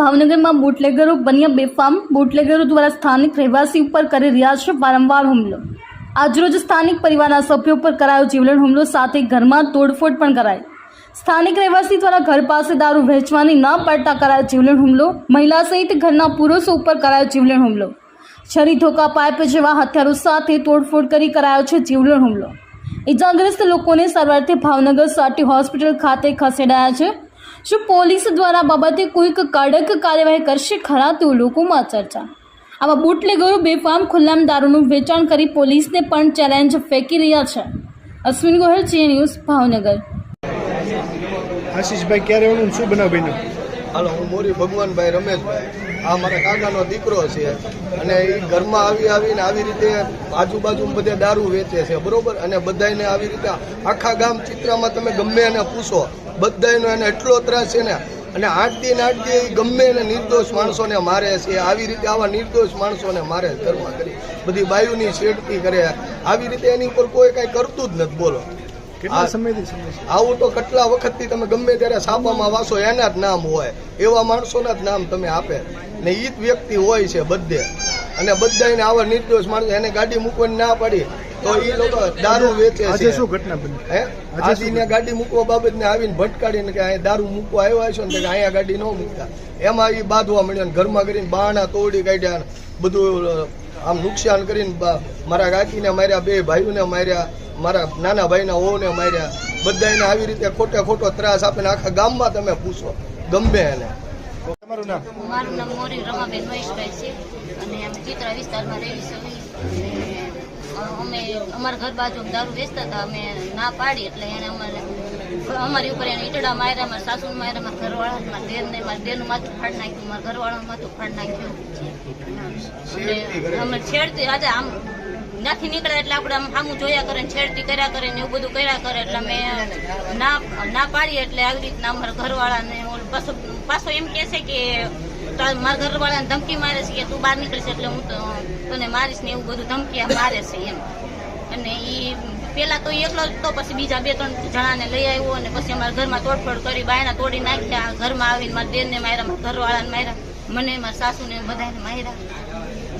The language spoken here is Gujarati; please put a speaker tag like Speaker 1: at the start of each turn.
Speaker 1: ભાવનગરમાં બુટલેગરો બન્યા બેફામ. બુટલેગરો દ્વારા સ્થાનિક રહેવાસી ઉપર કરી રહ્યા છે વારંવાર હુમલો. આજરોજ સ્થાનિક પરિવારના સભ્યો પર કરાયો જીવલેણ હુમલો, સાથે ઘરમાં તોડફોડ પણ કરાઈ. સ્થાનિક રહેવાસી દ્વારા ઘર પાસે દારૂ વહેંચવાની ન પડતા કરાયો જીવલેણ હુમલો. મહિલા સહિત ઘરના પુરુષો ઉપર કરાયો જીવલેણ હુમલો. છરી ધોકા પાઇપ જેવા હથિયારો સાથે તોડફોડ કરી કરાયો છે જીવલેણ હુમલો. ઇજાગ્રસ્ત લોકોને સારવારથી ભાવનગર સાટી હોસ્પિટલ ખાતે ખસેડાયા છે. શું પોલીસ દ્વારા બાબતે કોઈક કડક કાર્યવાહી કરશે? ખરા તેવું લોકોમાં ચર્ચા. આવા બુટલેગરો બેફામ ખુલ્લામ દારૂનું વેચાણ કરી પોલીસને પણ ચેલેન્જ ફેંકી રહ્યા છે. Ashwin Gohil Zee news Bhavnagar.
Speaker 2: આશીષભાઈ, ક્યારે શું બનાવ બન્યો
Speaker 3: હાલો, હું મોરી ભગવાનભાઈ રમેશભાઈ. આ મારા કાકાનો દીકરો છે અને એ ઘરમાં આવી આવીને આવી રીતે આજુબાજુ બધે દારૂ વેચે છે, બરોબર? અને બધાને આવી રીતે આખા ગામ ચિત્રામાં તમે ગમે એને પૂછો, બધાયનો એને એટલો ત્રાસ છે ને, અને આઠ દિન આઠ દિન ગમે એને નિર્દોષ માણસોને મારે છે, આવી રીતે આવા નિર્દોષ માણસોને મારે છે ઘરમાં કરી, બધી બાયુની છેડતી કરે. આવી રીતે એની ઉપર કોઈ કાંઈ કરતું જ નથી, બોલો.
Speaker 2: કેટલા સમયથી સમસ્યા
Speaker 3: આવું તો કેટલા વખતથી તમે ગમે ત્યારે છાપામાં વાંચો એના જ નામ હોય. એવા માણસોના જ નામ તમે આપે. ને ઈ જ વ્યક્તિ હોય છે બધે. અને બધા એને આવા નિર્દોષ માણસો એને ગાડી મૂકવાની ના પડી તો એ લોકો દારૂ વેચે છે.
Speaker 2: શું ઘટના બની?
Speaker 3: હે?
Speaker 2: આજે
Speaker 3: આજે ગાડી મૂકવા બાબતને આવીને ભટકાડીને કે અહીંયા દારૂ મૂકવા આવ્યા છો ને કે અહીંયા ગાડી ન મૂકતા. એમાં એ બાંધવા મળ્યા ને ઘરમાં કરીને બાણા તોડી કાઢ્યા બધું આમ નુકસાન કરીને મારા કાકીને માર્યા બે ભાઈઓને માર્યા મારા નાના ભાઈના ઓને માર્યા બધાને આવી રીતે ખોટે ખોટો ત્રાસ આપીને આખા ગામમાં તમે પૂછો. ગમે એને.
Speaker 2: તમારું નામ?
Speaker 4: મારું નામ મોરી રમાબેન મહેશભાઈ છે. અને અમે ચિત્રા વિસ્તારમાં રહીએ અમે અમારા ઘર બાજુ દારૂ વેચતા હતા. અમે ના પાડી એટલે એને અમારે અમારી ઉપર એને ઈટડા માર્યા મારા સાસુ માર્યા મારા ઘરવાળા મારા દેરને મારા દેરનું માથું ફાડ નાખ્યું મારા ઘરવાળાનું માથું ફાડ નાખ્યું. અમે છેડતી આજે આમ નથી નીકળ્યા એટલે આપણે આમ સામું જોયા કરે ને છેડતી કર્યા કરે ને એવું બધું કર્યા કરે એટલે અમે ના ના પાડીએ એટલે આવી રીતના અમારા ઘરવાળાને પાછો પાછો એમ કહે છે કે મારા ઘરવાળાને ધમકી મારે છે કે તું બહાર નીકળીશ એટલે હું તો તને મારીશ ને એવું બધું ધમકી મારે છે એમ. અને ઈ પેલા તો એકલો જ તો પછી બીજા બે ત્રણ જણાને લઈ આવ્યો અને પછી અમારા ઘરમાં તોડફોડ કરી બાયના તોડી નાખ્યા. ઘરમાં આવીને મારા દેરને માર્યા, મારા ઘરવાળાને માર્યા. મને, મારા સાસુને બધાને માર્યા.